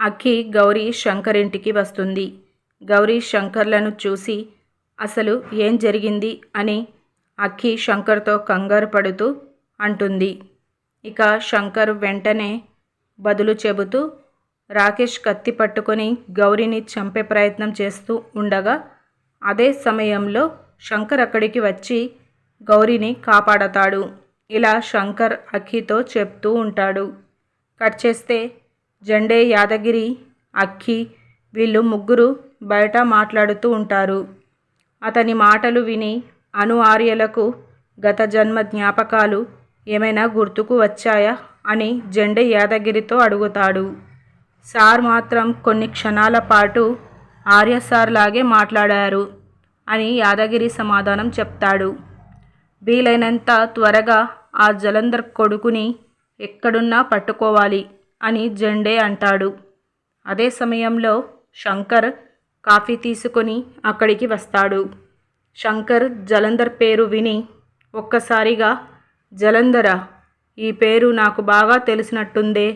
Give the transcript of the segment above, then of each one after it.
అక్కి గౌరీ శంకర్ ఇంటికి వస్తుంది. గౌరీ శంకర్లను చూసి అసలు ఏం జరిగింది? అని అక్కి శంకర్తో కంగారు పడుతూ అంటుంది. ఇక శంకర్ వెంటనే బదులు చెబుతూ రాకేష్ కత్తి పట్టుకొని గౌరీని చంపే ప్రయత్నం చేస్తూ ఉండగా అదే సమయంలో శంకర్ అక్కడికి వచ్చి గౌరీని కాపాడతాడు. ఇలా శంకర్ అక్కితో చెప్తూ ఉంటాడు. కట్ చేస్తే జెండే యాదగిరి అక్కి వీళ్ళు ముగ్గురు బయట మాట్లాడుతూ ఉంటారు. అతని మాటలు విని అను ఆర్యలకు గత జన్మ జ్ఞాపకాలు ఏమైనా గుర్తుకు వచ్చాయా అని జెండే యాదగిరితో అడుగుతాడు. సార్ మాత్రం కొన్ని క్షణాల పాటు ఆర్య సార్ లాగే మాట్లాడారు అని యాదగిరి సమాధానం చెప్తాడు. వీలైనంత త్వరగా ఆ జలంధర్ కొడుకుని ఎక్కడున్నా పట్టుకోవాలి. అని జెండే అంటాడు. అదే సమయంలో శంకర్ కాఫీ తీసుకొని అక్కడికి వస్తాడు. శంకర్ జలంధర్ పేరు విని ఒక్కసారిగా జలంధర ఈ పేరు నాకు బాగా తెలిసినట్టుందే.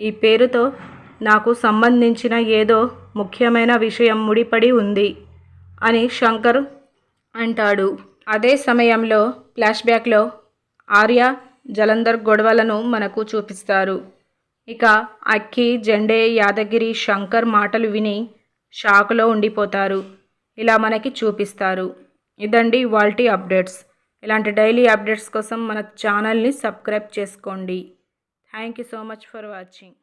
ఈ పేరుతో నాకు సంబంధించిన ఏదో ముఖ్యమైన విషయం ముడిపడి ఉంది అని శంకర్ అంటాడు. అదే సమయంలో ఫ్లాష్బ్యాక్లో ఆర్య జలంధర్ గొడవలను మనకు చూపిస్తారు. ఇక అక్కి జెండే యాదగిరి శంకర్ మాటలు విని షాకులో ఉండిపోతారు. ఇలా మనకి చూపిస్తారు. ఇదండి వాల్టీ అప్డేట్స్. ఇలాంటి డైలీ అప్డేట్స్ కోసం మన ఛానల్ని సబ్స్క్రైబ్ చేసుకోండి. Thank you so much for watching.